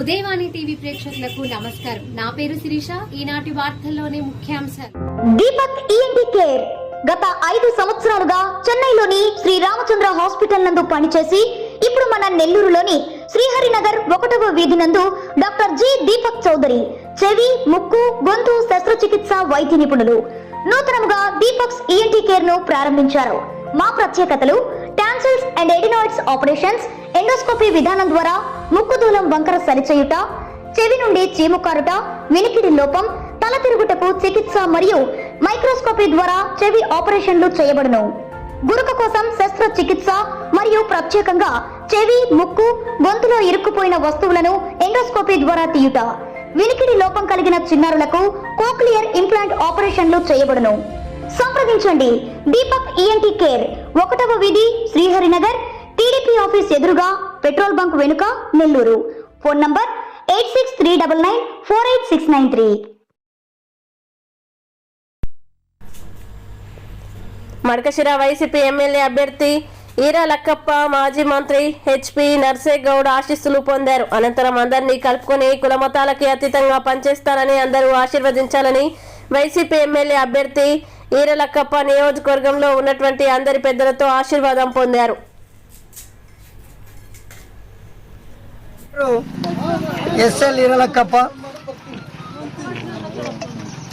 Udayavani TV ప్రేక్షకులకు నమస్కారం. నా పేరు శిరీష. ఈనాటి వార్తల్లోని ముఖ్యాంశాలు. దీపక్ ఈఎన్టీ కేర్ గత ఐదు సంవత్సరాలుగా చెన్నైలోని శ్రీ రామచంద్ర హాస్పిటల్ నందు పనిచేసి ఇప్పుడు మన నెల్లూరులోని శ్రీహరినగర్ ఒకటవ వీధి నందు డాక్టర్ జి దీపక్ చౌదరి చెవి ముక్కు గొంతు శస్త్రచికిత్స వైద్య నిపుణులు. నూతనముగా దీపక్స్ ఈఎన్టీ కేర్ను ప్రారంభించారు. మా ప్రత్యేకతలు tonsils and adenoids operations endoscopy విధానం ద్వారా ముక్కు దూలం వంకర సరిచేయుట చెవి నుండి చీము కారుట వినికిడి లోపం తల తిరుగుటకు చికిత్స మరియు మైక్రోస్కోపీ ద్వారా చెవి ఆపరేషన్లు చేయబడును. గురుక కోసం శస్త్రచికిత్స మరియు ప్రత్యేకంగా చెవి ముక్కు గొంతులో ఇరుక్కుపోయిన వస్తువులను ఎండోస్కోపీ ద్వారా తీయుట వినికిడి లోపం కలిగిన చిన్నారులకు కోక్లియర్ ఇంప్లాంట్ ఆపరేషన్లు చేయబడును. సంప్రదించండి. దీపక్ ఈఎన్టీ కేర్ ఒకటవ వీధి శ్రీహరినగర్ టీడీపీ ఆఫీస్ ఎదురుగా పెట్రోల్ బంక్ వెనుక Nellore. Phone number eight six three double nine four eight six nine three. Madakasira YCP MLA అభ్యర్థి ఈరా లక్కప్ప మాజీ మంత్రి హెచ్పి నర్సేగౌడ్ ఆశీస్సులు పొందారు. అనంతరం అందరినీ కలుపుకొని కులమతాలకి అతీతంగా పనిచేస్తారని అందరూ ఆశీర్వదించాలని వైసీపీ ఎమ్మెల్యే అభ్యర్థి ఈరలక్కప్ప నియోజకవర్గంలో ఉన్నటువంటి అందరి పెద్దలతో ఆశీర్వాదం పొందారు. ఎస్ఎల్ ఇరలక్కప్ప.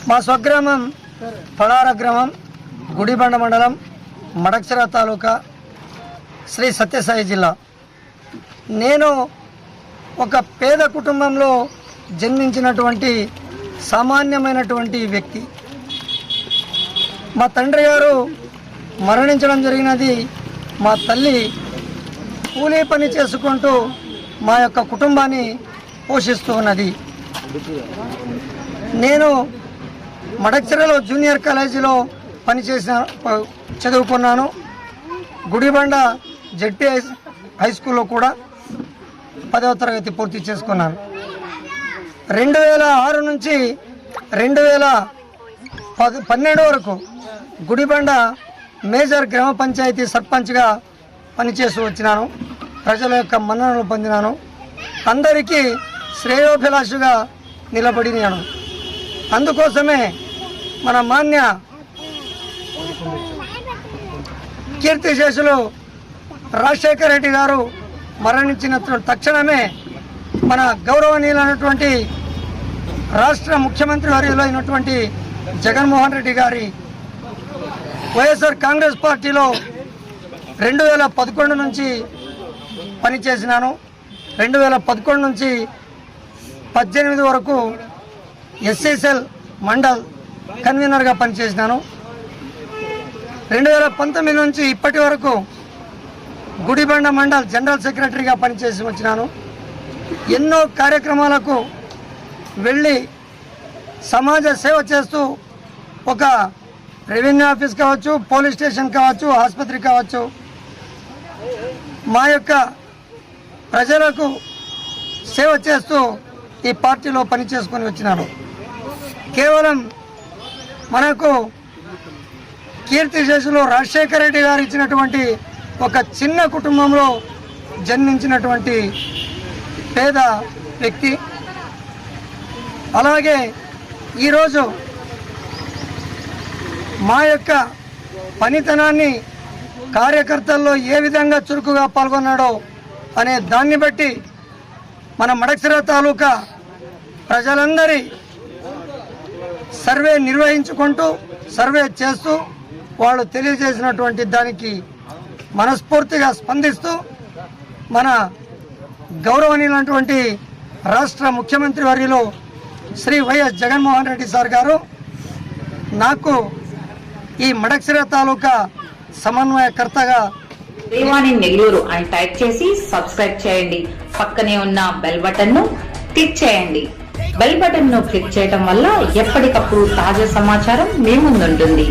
మా స్వగ్రామం పడార గ్రామం గుడిబండ మండలం మడక్సర తాలూకా శ్రీ సత్యసాయి జిల్లా. నేను ఒక పేద కుటుంబంలో జన్మించినటువంటి సామాన్యమైనటువంటి వ్యక్తి. మా తండ్రి గారు మరణించడం జరిగినది మా తల్లి కూలీ పని చేసుకుంటూ మా యొక్క కుటుంబాన్ని పోషిస్తూ ఉన్నది. నేను మడక్చరలో జూనియర్ కాలేజీలో పనిచేసిన చదువుకున్నాను. గుడిబండ జెడ్పీ హై హై స్కూల్లో కూడా పదవ తరగతి పూర్తి చేసుకున్నాను. రెండు వేల ఆరు నుంచి రెండు వేల పది పన్నెండు వరకు గుడిబండ మేజర్ గ్రామ పంచాయతీ సర్పంచ్గా పనిచేస్తూ వచ్చినాను. ప్రజల యొక్క మన్ననలు పొందినాను. అందరికీ శ్రేయోభిలాషుగా నిలబడినాను. అందుకోసమే మన మాన్య కీర్తిశేషులు రాజశేఖర రెడ్డి గారు మరణించిన తక్షణమే మన గౌరవనీయులైనటువంటి రాష్ట్ర ముఖ్యమంత్రి వర్యులు అయినటువంటి జగన్మోహన్ రెడ్డి గారి వైఎస్ఆర్ కాంగ్రెస్ పార్టీలో రెండు వేల పదకొండు నుంచి పనిచేసినాను రెండు వేల పదకొండు నుంచి పద్దెనిమిది వరకు ఎస్ఎస్ఎల్ మండల్ కన్వీనర్గా పనిచేసినాను. రెండు వేల పంతొమ్మిది నుంచి ఇప్పటి వరకు గుడిబండ మండల్ జనరల్ సెక్రటరీగా పనిచేసి వచ్చినాను. ఎన్నో కార్యక్రమాలకు వెళ్ళి సమాజ సేవ చేస్తూ ఒక రెవెన్యూ ఆఫీస్ కావచ్చు పోలీస్ స్టేషన్ కావచ్చు ఆసుపత్రి కావచ్చు మా యొక్క ప్రజలకు సేవ చేస్తూ ఈ పార్టీలో పనిచేసుకొని వచ్చినాను కేవలం మనకు కీర్తిశేషులు రాజశేఖర రెడ్డి గారు ఇచ్చినటువంటి ఒక చిన్న కుటుంబంలో జన్మించినటువంటి పేద వ్యక్తి. అలాగే ఈరోజు మా యొక్క పనితనాన్ని కార్యకర్తల్లో ఏ విధంగా చురుకుగా పాల్గొన్నాడో అనే దాన్ని బట్టి మన మడక్సిర తాలూకా ప్రజలందరి సర్వే నిర్వహించుకుంటూ సర్వే చేస్తూ వాళ్ళు తెలియజేసినటువంటి దానికి మనస్ఫూర్తిగా స్పందిస్తూ మన గౌరవనీయులైనటువంటి రాష్ట్ర ముఖ్యమంత్రి వర్యులు శ్రీ వైఎస్ జగన్మోహన్ రెడ్డి సార్ గారు నాకు ఈ మడక్సిర తాలూకా సమన్వయకర్తగా దేవాని నెల్లూరు అని టైప్ చేసి సబ్స్క్రైబ్ చేయండి. పక్కనే ఉన్న బెల్ బటన్ను క్లిక్ చేయండి. బెల్ బటన్ను క్లిక్ చేయడం వల్ల ఎప్పటికప్పుడు తాజా సమాచారం మీ ముందుంటుంది.